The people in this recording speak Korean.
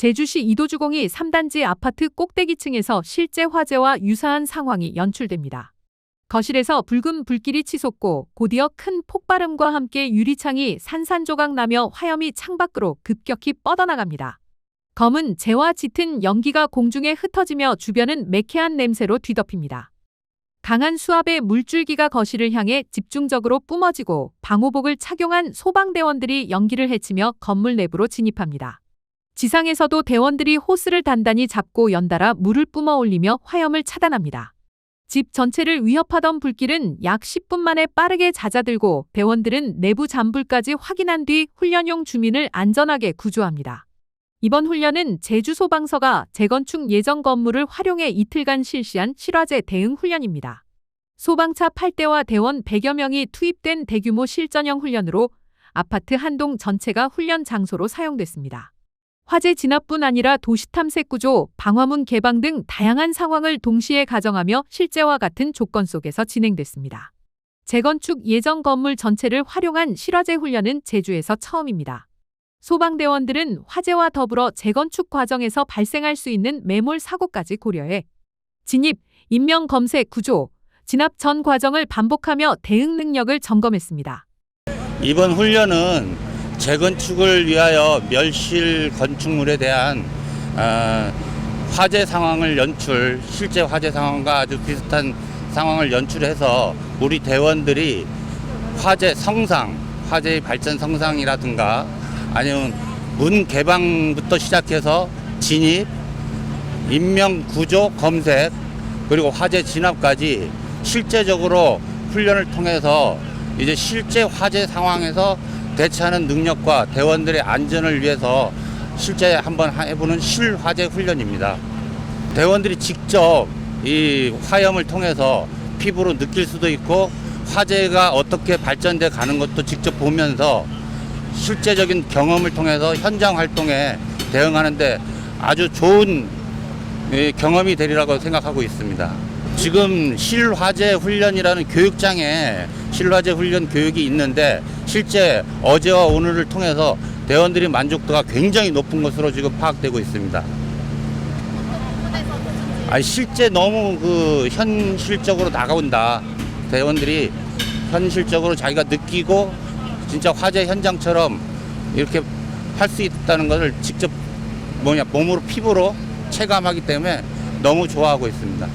제주시 이도주공이 3단지 아파트 꼭대기층에서 실제 화재와 유사한 상황이 연출됩니다. 거실에서 붉은 불길이 치솟고 곧이어 큰 폭발음과 함께 유리창이 산산조각 나며 화염이 창밖으로 급격히 뻗어나갑니다. 검은 재와 짙은 연기가 공중에 흩어지며 주변은 매캐한 냄새로 뒤덮입니다. 강한 수압의 물줄기가 거실을 향해 집중적으로 뿜어지고 방호복을 착용한 소방대원들이 연기를 헤치며 건물 내부로 진입합니다. 지상에서도 대원들이 호스를 단단히 잡고 연달아 물을 뿜어 올리며 화염을 차단합니다. 집 전체를 위협하던 불길은 약 10분 만에 빠르게 잦아들고 대원들은 내부 잔불까지 확인한 뒤 훈련용 주민을 안전하게 구조합니다. 이번 훈련은 제주 소방서가 재건축 예정 건물을 활용해 이틀간 실시한 실화재 대응 훈련입니다. 소방차 8대와 대원 100여 명이 투입된 대규모 실전형 훈련으로 아파트 한 동 전체가 훈련 장소로 사용됐습니다. 화재 진압뿐 아니라 도시 탐색 구조, 방화문 개방 등 다양한 상황을 동시에 가정하며 실제와 같은 조건 속에서 진행됐습니다. 재건축 예정 건물 전체를 활용한 실화재 훈련은 제주에서 처음입니다. 소방대원들은 화재와 더불어 재건축 과정에서 발생할 수 있는 매몰 사고까지 고려해 진입, 인명 검색 구조, 진압 전 과정을 반복하며 대응 능력을 점검했습니다. 이번 훈련은 재건축을 위하여 멸실 건축물에 대한 어, 화재 상황을 연출, 실제 화재 상황과 아주 비슷한 상황을 연출해서 우리 대원들이 화재 성상, 화재의 발전 성상이라든가 아니면 문 개방부터 시작해서 진입, 인명 구조 검색 그리고 화재 진압까지 실제적으로 훈련을 통해서 이제 실제 화재 상황에서 대처하는 능력과 대원들의 안전을 위해서 실제 한번 해보는 실화재 훈련입니다. 대원들이 직접 이 화염을 통해서 피부로 느낄 수도 있고 화재가 어떻게 발전돼 가는 것도 직접 보면서 실제적인 경험을 통해서 현장 활동에 대응하는데 아주 좋은 이 경험이 되리라고 생각하고 있습니다. 지금 실화재 훈련이라는 교육장에 실화재 훈련 교육이 있는데 실제 어제와 오늘을 통해서 대원들이 만족도가 굉장히 높은 것으로 지금 파악되고 있습니다. 아 실제 너무 그 현실적으로 다가온다. 대원들이 현실적으로 자기가 느끼고 진짜 화재 현장처럼 이렇게 할 수 있다는 것을 직접 뭐냐 몸으로 피부로 체감하기 때문에 너무 좋아하고 있습니다.